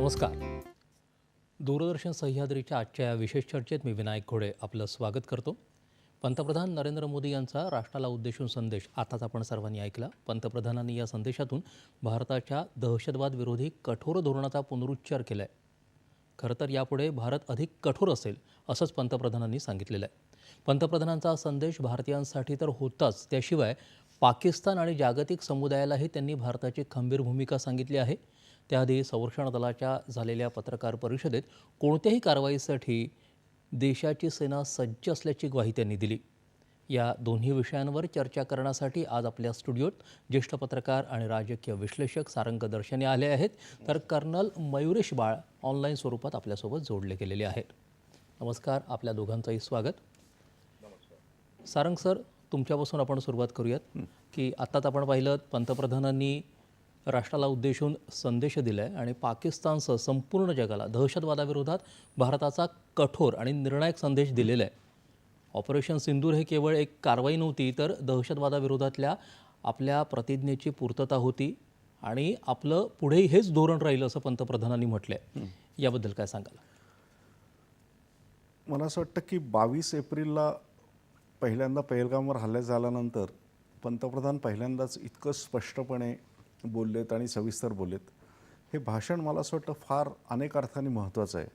नमस्कार. दूरदर्शन सह्याद्रीच्या आजच्या या विशेष चर्चेत मी विनायक घोडे आपलं स्वागत करतो. पंतप्रधान नरेंद्र मोदी यांचा राष्ट्राला उद्देशून संदेश आताच आपण सर्वांनी ऐकला. पंतप्रधानांनी या संदेशातून भारताच्या दहशतवाद विरोधी कठोर धोरणाचा पुनरुच्चार केला आहे खरं तर यापुढे भारत अधिक कठोर असेल असंच पंतप्रधानांनी सांगितलेलं आहे. पंतप्रधानांचा संदेश भारतीयांसाठी तर होताच. त्याशिवाय पाकिस्तान आणि जागतिक समुदायालाही त्यांनी भारताची खंबीर भूमिका सांगितली आहे. त्याआधी संरक्षण दलाच्या झालेल्या पत्रकार परिषदेत कोणत्याही कारवाईसाठी देशाची सेना सज्ज असल्याची ग्वाही त्यांनी दिली. या दोन्ही विषयांवर चर्चा करण्यासाठी आज आपल्या स्टुडिओत ज्येष्ठ पत्रकार आणि राजकीय विश्लेषक सारंग दर्शने आले आहेत. तर कर्नल मयुरेश बाळ ऑनलाईन स्वरूपात आपल्यासोबत जोडले गेलेले आहेत. नमस्कार आपल्या दोघांचंही स्वागत. सारंग सर तुमच्यापासून आपण सुरुवात करूयात. की आत्ताच आपण पाहिलं पंतप्रधानांनी राष्ट्राला उद्देशून संदेश दिला आहे आणि पाकिस्तानसह संपूर्ण जगाला दहशतवादाविरोधात भारताचा कठोर आणि निर्णायक संदेश दिलेला आहे. ऑपरेशन सिंदूर हे केवळ एक कारवाई नव्हती तर दहशतवादाविरोधातल्या आपल्या प्रतिज्ञेची पूर्तता होती आणि आपलं पुढेही हेच धोरण राहील असं पंतप्रधानांनी म्हटलं आहे याबद्दल काय सांगाल? मला असं वाटतं की बावीस एप्रिलला पहिल्यांदा पहलगामवर हल्ला झाल्यानंतर पंतप्रधान पहिल्यांदाच इतकं स्पष्टपणे बोललेत आणि सविस्तर बोललेत. हे भाषण मला असं वाटतं फार अनेक अर्थाने महत्त्वाचं आहे.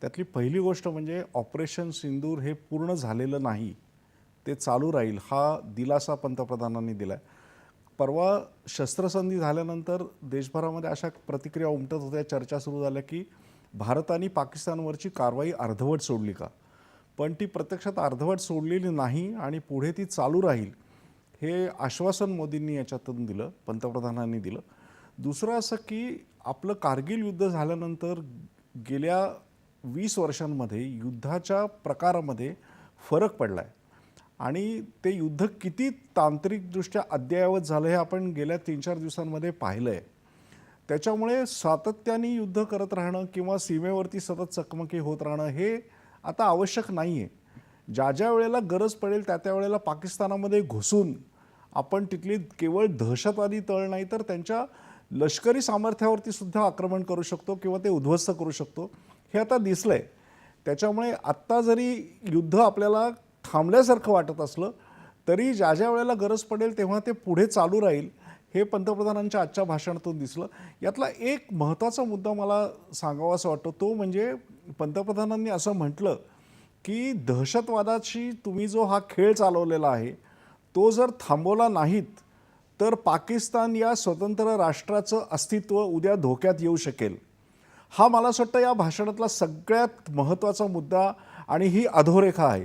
त्यातली पहिली गोष्ट म्हणजे ऑपरेशन सिंदूर हे पूर्ण झालेलं नाही ते चालू राहील हा दिलासा पंतप्रधानांनी दिला आहे परवा शस्त्रसंधी झाल्यानंतर देशभरामध्ये अशा प्रतिक्रिया उमटत होत्या चर्चा सुरू झाल्या की भारताने पाकिस्तानवरची कारवाई अर्धवट सोडली का? पण ती प्रत्यक्षात अर्धवट सोडलेली नाही आणि पुढे ती चालू राहील. हे आश्वासन मोदींनी याच्यातून दिलं पंतप्रधानांनी दिलं. दुसरं असं की आपलं कारगिल युद्ध झाल्यानंतर गेल्या वीस वर्षांमध्ये युद्धाच्या प्रकारामध्ये फरक पडला आहे आणि ते युद्ध किती तांत्रिकदृष्ट्या अद्ययावत झालं हे आपण गेल्या तीन चार दिवसांमध्ये पाहिलं आहे त्याच्यामुळे सातत्याने युद्ध करत राहणं किंवा सीमेवरती सतत चकमकी होत राहणं हे आता आवश्यक नाही आहे ज्या ज्या वेळेला गरज पडेल त्या त्या वेळेला पाकिस्तानामध्ये घुसून आपण तिथली केवळ दहशतवादी तळ नाही तर त्यांच्या लष्करी सामर्थ्यावरती सुद्धा आक्रमण करू शकतो किंवा ते उद्ध्वस्त करू शकतो. हे आता दिसलं आहे त्याच्यामुळे आत्ता जरी युद्ध आपल्याला थांबल्यासारखं वाटत असलं तरी ज्या ज्या वेळेला गरज पडेल तेव्हा ते पुढे चालू राहील हे पंतप्रधानांच्या आजच्या भाषणातून दिसलं. यातला एक महत्त्वाचा मुद्दा मला सांगावासा वाटतो तो म्हणजे पंतप्रधानांनी असं म्हटलं की दहशतवादाशी तुम्ही जो हा खेळ चालवलेला आहे तो जर थांबवला नाहीत तर पाकिस्तान या स्वतंत्र राष्ट्राचं अस्तित्व उद्या धोक्यात येऊ शकेल. हा मला असं वाटतं या भाषणातला सगळ्यात महत्त्वाचा मुद्दा आणि ही अधोरेखा आहे.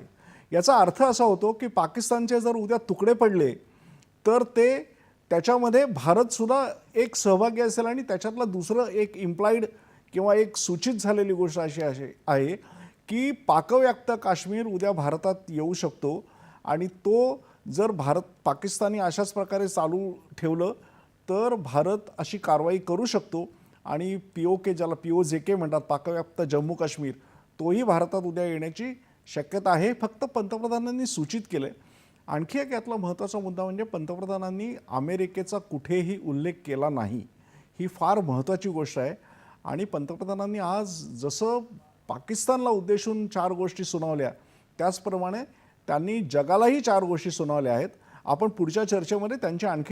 याचा अर्थ असा होतो की पाकिस्तानचे जर उद्या तुकडे पडले तर ते त्याच्यामध्ये भारतसुद्धा एक सहभागी असेल आणि त्याच्यातलं दुसरं एक इम्प्लाईड किंवा एक सूचित झालेली गोष्ट अशी अशी आहे की पाकव्याप्त काश्मीर उद्या भारतात येऊ शकतो. आणि तो जर भारत पाकिस्तानी अशाच प्रकारे चालू ठेवलं तर भारत अशी कारवाई करू शकतो. आणि पी ओ के ज्याला पी ओ जे के म्हणतात पाकव्याप्त जम्मू काश्मीर तोही भारतात उद्या येण्याची शक्यता आहे. फक्त पंतप्रधानांनी सूचित केलं आहे आणखी एक यातला महत्त्वाचा मुद्दा म्हणजे पंतप्रधानांनी अमेरिकेचा कुठेही उल्लेख केला नाही. ही फार महत्त्वाची गोष्ट आहे. आणि पंतप्रधानांनी आज जसं पाकिस्तानला उद्देशून चार गोष्टी सुनावल्या. त्याचप्रमाणे त्यांनी जगालाही चार गोष्टी सुनावल्या आहेत. आपण पुढच्या चर्चेमध्ये त्यांची आणखी